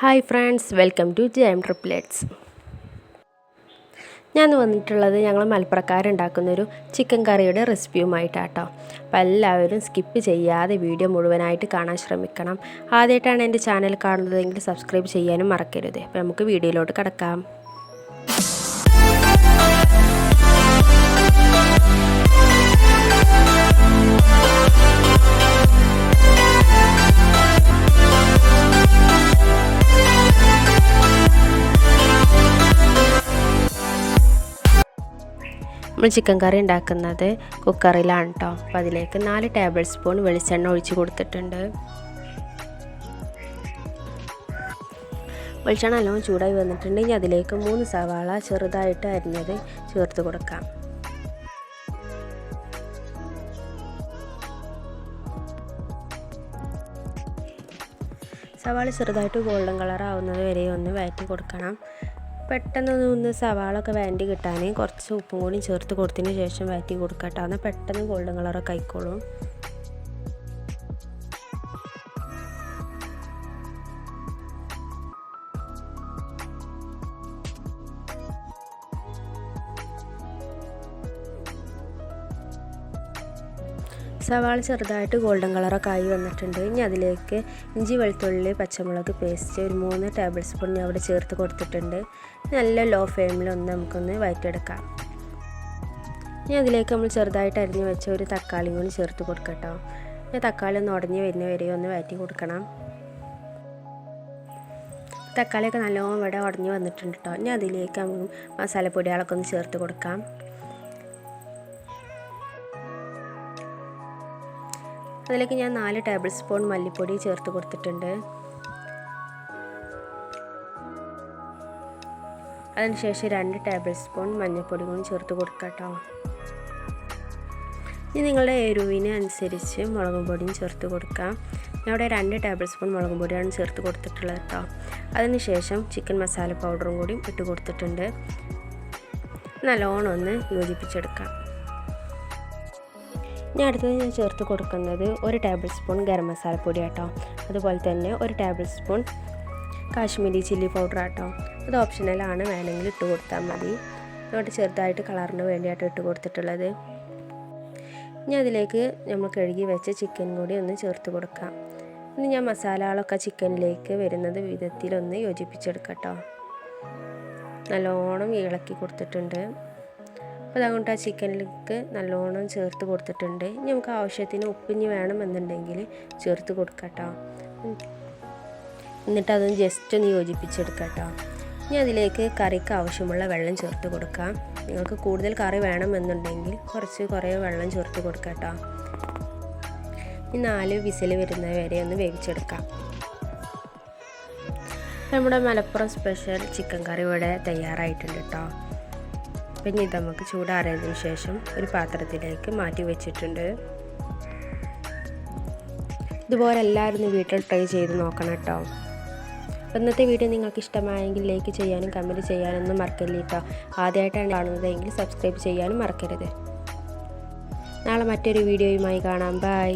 Hi friends welcome to gem triplets ഞാൻ വന്നിട്ടുള്ളത് ഞങ്ങൾ മലപ്പുറക്കാരുണ്ടാക്കുന്നൊരു ചിക്കൻ കറിയുടെ റെസിപ്പിയുമായിട്ടാട്ടോ. അപ്പോൾ എല്ലാവരും സ്കിപ്പ് ചെയ്യാതെ വീഡിയോ മുഴുവനായിട്ട് കാണാൻ ശ്രമിക്കണം. ആദ്യമായിട്ടാണ് എന്റെ ചാനൽ കാണുന്നതെങ്കിൽ സബ്സ്ക്രൈബ് ചെയ്യാനും മറക്കരുത്. അപ്പോൾ നമുക്ക് വീഡിയോയിലോട്ട് കിടക്കാം. നമ്മൾ ചിക്കൻ കറി ഉണ്ടാക്കുന്നത് കുക്കറിലാണ് കേട്ടോ അപ്പോൾ അതിലേക്ക് നാല് ടേബിൾ സ്പൂൺ വെളിച്ചെണ്ണ ഒഴിച്ച് കൊടുത്തിട്ടുണ്ട്. വെളിച്ചെണ്ണ നല്ലോണം ചൂടായി വന്നിട്ടുണ്ടെങ്കിൽ അതിലേക്ക് മൂന്ന് സവാള ചെറുതായിട്ട് അരിഞ്ഞത് ചേർത്ത് കൊടുക്കാം. സവാള ചെറുതായിട്ട് ഗോൾഡൻ കളർ ആവുന്നത് വരെ ഒന്ന് വഴറ്റി കൊടുക്കണം. പെട്ടെന്ന് ഒന്ന് സവാള ഒക്കെ വേണ്ടി കിട്ടാൻ കുറച്ച് ഉപ്പും കൂടി ചേർത്ത് കൊടുത്തതിന് ശേഷം വഴറ്റി കൊടുക്കട്ടോ. എന്നാൽ പെട്ടെന്ന് ഗോൾഡൻ കളറൊക്കെ ആയിക്കോളും. സവാള ചെറുതായിട്ട് ഗോൾഡൻ കളറൊക്കെ ആയി വന്നിട്ടുണ്ട്. ഇനി അതിലേക്ക് ഇഞ്ചി വെളുത്തുള്ളി പച്ചമുളക് പേസ്റ്റ് ഒരു മൂന്ന് ടേബിൾ സ്പൂൺ ഞാൻ അവിടെ ചേർത്ത് കൊടുത്തിട്ടുണ്ട്. നല്ല ലോ ഫ്ലെയിമിൽ ഒന്ന് നമുക്കൊന്ന് വയറ്റെടുക്കാം ഇനി അതിലേക്ക് നമ്മൾ ചെറുതായിട്ട് അരിഞ്ഞു വെച്ച ഒരു തക്കാളി കൂടി ചേർത്ത് കൊടുക്കട്ടോ ഇനി തക്കാളി ഒന്ന് ഉടഞ്ഞ് വരുന്ന വരെ ഒന്ന് വയറ്റി കൊടുക്കണം. തക്കാളിയൊക്കെ നല്ലോണം ഇവിടെ ഉടഞ്ഞ് വന്നിട്ടുണ്ട് കേട്ടോ. ഇനി അതിലേക്ക് നമുക്ക് മസാലപ്പൊടികളൊക്കെ ഒന്ന് ചേർത്ത് കൊടുക്കാം. അതിലേക്ക് ഞാൻ നാല് ടേബിൾ സ്പൂൺ മല്ലിപ്പൊടി ചേർത്ത് കൊടുത്തിട്ടുണ്ട്. അതിനുശേഷം രണ്ട് ടേബിൾ സ്പൂൺ മഞ്ഞൾപ്പൊടി കൂടി ചേർത്ത് കൊടുക്കാം ഇനി നിങ്ങളുടെ എരിവിന് അനുസരിച്ച് മുളകും പൊടിയും ചേർത്ത് കൊടുക്കാം. ഞാൻ ഇവിടെ രണ്ട് ടേബിൾ സ്പൂൺ മുളകും പൊടിയാണ് ചേർത്ത് കൊടുത്തിട്ടുള്ളത് കേട്ടോ. അതിനുശേഷം ചിക്കൻ മസാല പൗഡറും കൂടി ഇട്ട് കൊടുത്തിട്ടുണ്ട്. നല്ലോണം ഒന്ന് യോജിപ്പിച്ചെടുക്കാം. ഞാൻ അടുത്തത് ഞാൻ ചേർത്ത് കൊടുക്കുന്നത് ഒരു ടേബിൾ സ്പൂൺ ഗരം മസാലപ്പൊടി ആട്ടോ. അതുപോലെ തന്നെ ഒരു tablespoon Kashmiri chilli powder ആട്ടോ. അത് ഓപ്ഷണലാണ് വേണമെങ്കിൽ ഇട്ട് കൊടുത്താൽ മതി. അങ്ങോട്ട് ചെറുതായിട്ട് കളറിന് വേണ്ടിയിട്ട് ഇട്ട് കൊടുത്തിട്ടുള്ളത്. ഇനി അതിലേക്ക് നമ്മൾ കഴുകി വെച്ച ചിക്കൻ കൂടി ഒന്ന് ചേർത്ത് കൊടുക്കാം. ഇനി ഞാൻ മസാലകളൊക്കെ ചിക്കനിലേക്ക് വരുന്നത് വിധത്തിലൊന്ന് യോജിപ്പിച്ചെടുക്കട്ടോ നല്ലോണം ഇളക്കി കൊടുത്തിട്ടുണ്ട്. അപ്പോൾ അതുകൊണ്ട് ആ ചിക്കനിലേക്ക് നല്ലോണം ചേർത്ത് കൊടുത്തിട്ടുണ്ട്. ഇനി നമുക്ക് ആവശ്യത്തിന് ഉപ്പിഞ്ഞ് വേണമെന്നുണ്ടെങ്കിൽ ചേർത്ത് കൊടുക്കട്ടോ എന്നിട്ട് അതൊന്ന് ജസ്റ്റ് ഒന്ന് യോജിപ്പിച്ചെടുക്കട്ടോ ഇനി അതിലേക്ക് കറിക്ക് ആവശ്യമുള്ള വെള്ളം ചേർത്ത് കൊടുക്കാം. നിങ്ങൾക്ക് കൂടുതൽ കറി വേണമെന്നുണ്ടെങ്കിൽ കുറച്ച് കുറേ വെള്ളം ചേർത്ത് കൊടുക്കട്ടോ ഈ നാല് വിസിൽ വരുന്നത് വരെ ഒന്ന് വേവിച്ചെടുക്കാം. നമ്മുടെ മലപ്പുറം സ്പെഷ്യൽ ചിക്കൻ കറി ഇവിടെ തയ്യാറായിട്ടുണ്ട് കേട്ടോ. അപ്പം ഇത് നമുക്ക് ചൂടാറിയതിന് ശേഷം ഒരു പാത്രത്തിലേക്ക് മാറ്റി വെച്ചിട്ടുണ്ട്. ഇതുപോലെ എല്ലാവരും വീട്ടിൽ ട്രൈ ചെയ്ത് നോക്കണം കേട്ടോ. ഇന്നത്തെ വീഡിയോ നിങ്ങൾക്ക് ഇഷ്ടമായെങ്കിൽ ലൈക്ക് ചെയ്യാനും കമന്റ് ചെയ്യാനൊന്നും മറക്കല്ലേ കേട്ടോ. ആദ്യമായിട്ടാണ് കാണുന്നതെങ്കിൽ സബ്സ്ക്രൈബ് ചെയ്യാനും മറക്കരുത്. നാളെ മറ്റൊരു വീഡിയോയുമായി കാണാം. ബൈ.